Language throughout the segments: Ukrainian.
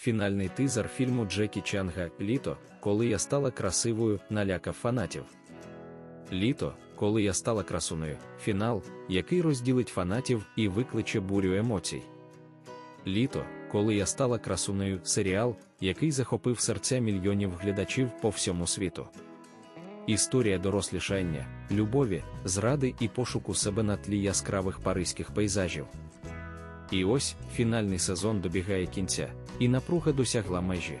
Фінальний тизер фільму Джекі Чанга Літо, коли я стала красивою, налякав фанатів. Літо, коли я стала красуною, фінал, який розділить фанатів і викличе бурю емоцій. Літо, коли я стала красуною, серіал, який захопив серця мільйонів глядачів по всьому світу. Історія дорослішання, любові, зради і пошуку себе на тлі яскравих паризьких пейзажів. І ось фінальний сезон добігає кінця, і напруга досягла межі.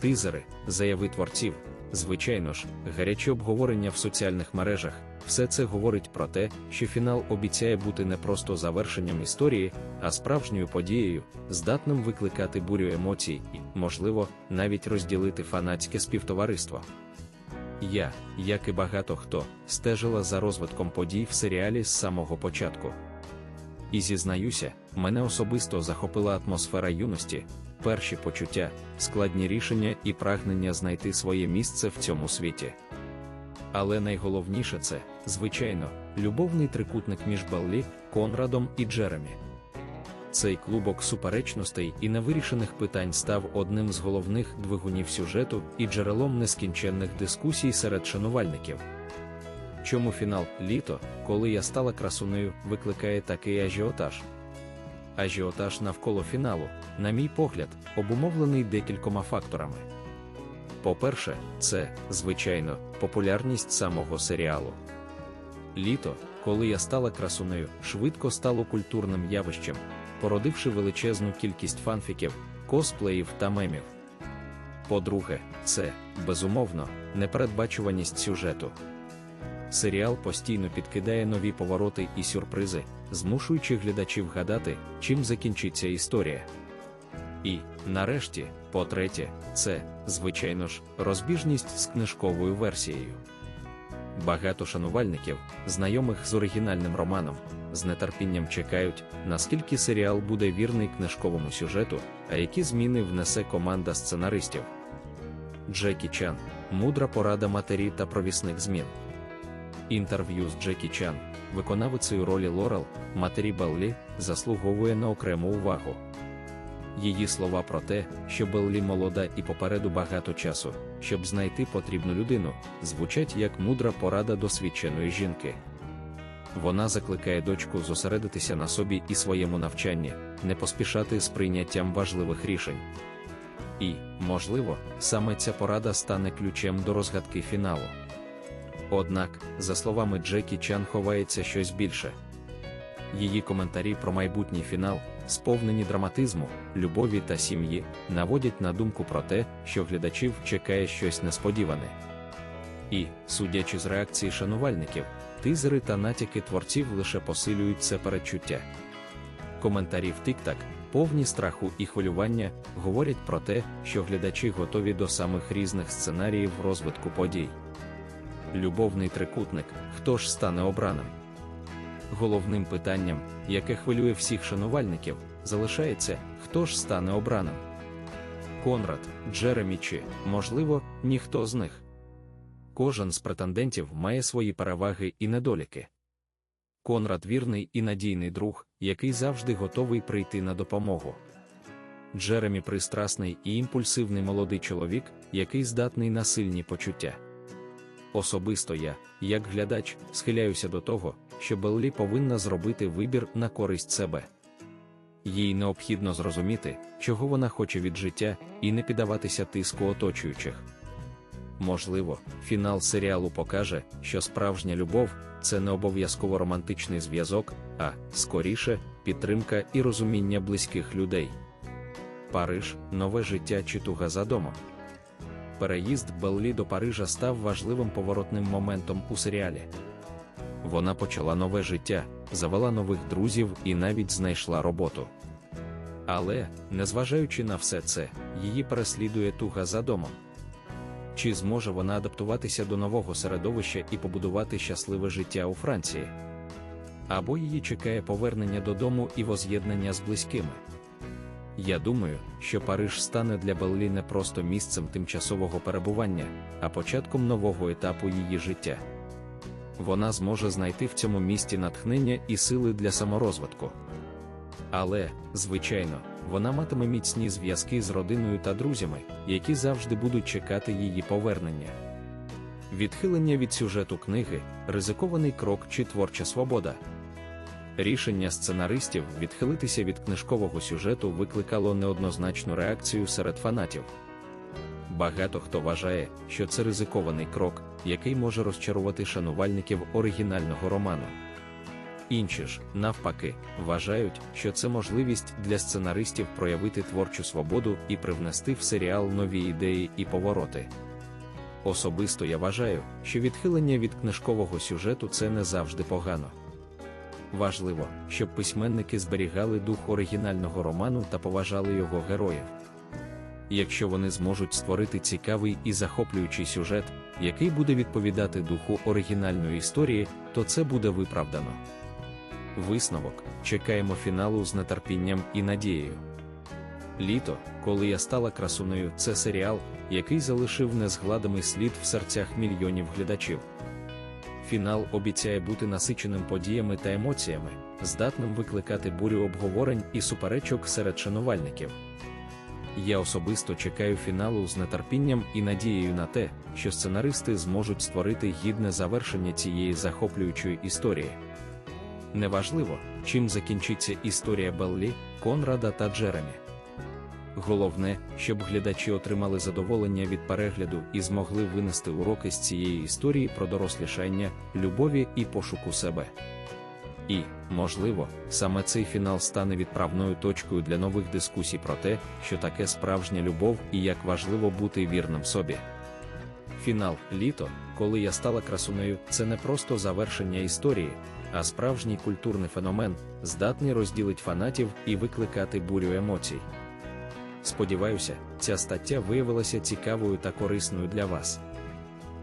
Тизери, заяви творців, звичайно ж, гаряче обговорення в соціальних мережах, все це говорить про те, що фінал обіцяє бути не просто завершенням історії, а справжньою подією, здатним викликати бурю емоцій і, можливо, навіть розділити фанатське співтовариство. Я, як і багато хто, стежила за розвитком подій в серіалі з самого початку. І зізнаюся, мене особисто захопила атмосфера юності, перші почуття, складні рішення і прагнення знайти своє місце в цьому світі. Але найголовніше це, звичайно, любовний трикутник між Беллі, Конрадом і Джеремі. Цей клубок суперечностей і невирішених питань став одним з головних двигунів сюжету і джерелом нескінченних дискусій серед шанувальників. Чому фінал літо, коли я стала красунею, викликає такий ажіотаж? Ажіотаж навколо фіналу, на мій погляд, обумовлений декількома факторами. По-перше, це, звичайно, популярність самого серіалу. Літо, коли я стала красунею, швидко стало культурним явищем, породивши величезну кількість фанфіків, косплеїв та мемів. По-друге, це, безумовно, непередбачуваність сюжету. Серіал постійно підкидає нові повороти і сюрпризи, змушуючи глядачів гадати, чим закінчиться історія. І, нарешті, по-третє, це, звичайно ж, розбіжність з книжковою версією. Багато шанувальників, знайомих з оригінальним романом, з нетерпінням чекають, наскільки серіал буде вірний книжковому сюжету, а які зміни внесе команда сценаристів. Джекі Чан мудра порада матері та провісник змін. Інтерв'ю з Джекі Чан, виконавицею ролі Лорел, матері Беллі, заслуговує на окрему увагу. Її слова про те, що Беллі молода і попереду багато часу, щоб знайти потрібну людину, звучать як мудра порада досвідченої жінки. Вона закликає дочку зосередитися на собі і своєму навчанні, не поспішати з прийняттям важливих рішень. І, можливо, саме ця порада стане ключем до розгадки фіналу. Однак, за словами Джекі Чан ховається щось більше. Її коментарі про майбутній фінал, сповнені драматизму, любові та сім'ї, наводять на думку про те, що глядачів чекає щось несподіване. І, судячи з реакції шанувальників, тизери та натяки творців лише посилюють це передчуття. Коментарі в TikTok, повні страху і хвилювання, говорять про те, що глядачі готові до самих різних сценаріїв розвитку подій. Любовний трикутник, хто ж стане обраним? Головним питанням, яке хвилює всіх шанувальників, залишається, хто ж стане обраним. Конрад, Джеремі чи, можливо, ніхто з них. Кожен з претендентів має свої переваги і недоліки. Конрад вірний і надійний друг, який завжди готовий прийти на допомогу. Джеремі пристрасний і імпульсивний молодий чоловік, який здатний на сильні почуття. Особисто я, як глядач, схиляюся до того, що Беллі повинна зробити вибір на користь себе. Їй необхідно зрозуміти, чого вона хоче від життя, і не піддаватися тиску оточуючих. Можливо, фінал серіалу покаже, що справжня любов це не обов'язково романтичний зв'язок, а скоріше підтримка і розуміння близьких людей. Париж, нове життя чи туга за домом. Переїзд Беллі до Парижа став важливим поворотним моментом у серіалі. Вона почала нове життя, завела нових друзів і навіть знайшла роботу. Але, незважаючи на все це, її переслідує туга за домом. Чи зможе вона адаптуватися до нового середовища і побудувати щасливе життя у Франції? Або її чекає повернення додому і воз'єднання з близькими? Я думаю, що Париж стане для Беллі не просто місцем тимчасового перебування, а початком нового етапу її життя. Вона зможе знайти в цьому місті натхнення і сили для саморозвитку. Але, звичайно, вона матиме міцні зв'язки з родиною та друзями, які завжди будуть чекати її повернення. Відхилення від сюжету книги ризикований крок чи творча свобода. Рішення сценаристів відхилитися від книжкового сюжету викликало неоднозначну реакцію серед фанатів. Багато хто вважає, що це ризикований крок, який може розчарувати шанувальників оригінального роману. Інші ж, навпаки, вважають, що це можливість для сценаристів проявити творчу свободу і привнести в серіал нові ідеї і повороти. Особисто я вважаю, що відхилення від книжкового сюжету це не завжди погано. Важливо, щоб письменники зберігали дух оригінального роману та поважали його героїв. Якщо вони зможуть створити цікавий і захоплюючий сюжет, який буде відповідати духу оригінальної історії, то це буде виправдано. Висновок чекаємо фіналу з нетерпінням і надією. Літо, коли я стала красунею, це серіал, який залишив незгладимий слід в серцях мільйонів глядачів. Фінал обіцяє бути насиченим подіями та емоціями, здатним викликати бурю обговорень і суперечок серед шанувальників. Я особисто чекаю фіналу з нетерпінням і надією на те, що сценаристи зможуть створити гідне завершення цієї захоплюючої історії. Неважливо, чим закінчиться історія Беллі, Конрада та Джеремі. Головне, щоб глядачі отримали задоволення від перегляду і змогли винести уроки з цієї історії про дорослішання, любові і пошуку себе. І, можливо, саме цей фінал стане відправною точкою для нових дискусій про те, що таке справжня любов і як важливо бути вірним собі. Фінал літо, коли я стала красунею, це не просто завершення історії, а справжній культурний феномен, здатний розділити фанатів і викликати бурю емоцій. Сподіваюся, ця стаття виявилася цікавою та корисною для вас.